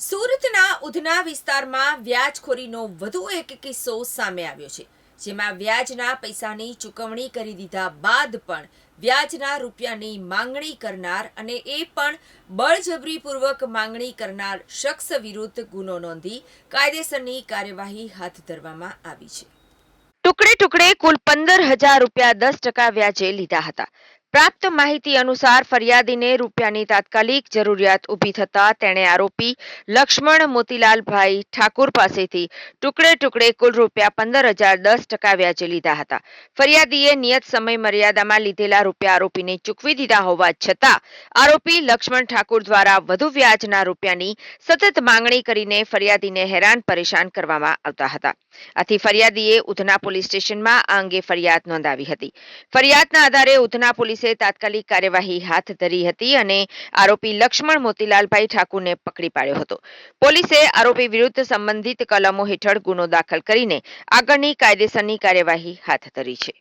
સુરતના ઉધના વિસ્તારમાં વ્યાજખોરીનો વધુ એક કિસ્સો સામે આવ્યો છે, જેમાં વ્યાજના પૈસાની ચૂકવણી કરી દીધા બાદ પણ વ્યાજના રૂપિયાની માંગણી કરનાર અને એ પણ બળજબરીપૂર્વક માંગણી કરનાર શખ્સ વિરુદ્ધ ગુનો નોંધી કાયદેસરની કાર્યવાહી હાથ ધરવામાં આવી છે. ટુકડે ટુકડે કુલ પંદર હજાર રૂપિયા દસ ટકા વ્યાજે લીધા હતા. પ્રાપ્ત માહિતી અનુસાર ફરિયાદીને રૂપિયાની તાત્કાલિક જરૂરિયાત ઊભી થતા તેણે આરોપી લક્ષ્મણ મોતીલાલભાઈ ઠાકુર પાસેથી ટુકડે ટુકડે કુલ રૂપિયા પંદર હજાર દસ ટકા વ્યાજે લીધા હતા. ફરિયાદીએ નિયત સમય મર્યાદામાં લીધેલા રૂપિયા આરોપીને ચૂકવી દીધા હોવા છતાં આરોપી લક્ષ્મણ ઠાકુર દ્વારા વધુ વ્યાજના રૂપિયાની સતત માંગણી કરીને ફરિયાદીને હેરાન પરેશાન કરવામાં આવતા હતા. આથી ફરિયાદીએ ઉધના પોલીસ સ્ટેશનમાં આ અંગે ફરિયાદ નોંધાવી હતી. ફરિયાદના આધારે ઉધના પોલીસે તાત્કાલિક કાર્યવાહી હાથ ધરી હતી અને આરોપી લક્ષ્મણ મોતીલાલભાઈ ઠાકુરને પકડી પાડ્યો હતો. પોલીસે આરોપી વિરુદ્ધ સંબંધિત કલમો હેઠળ ગુનો દાખલ કરીને આગળની કાયદેસરની કાર્યવાહી હાથ ધરી છે.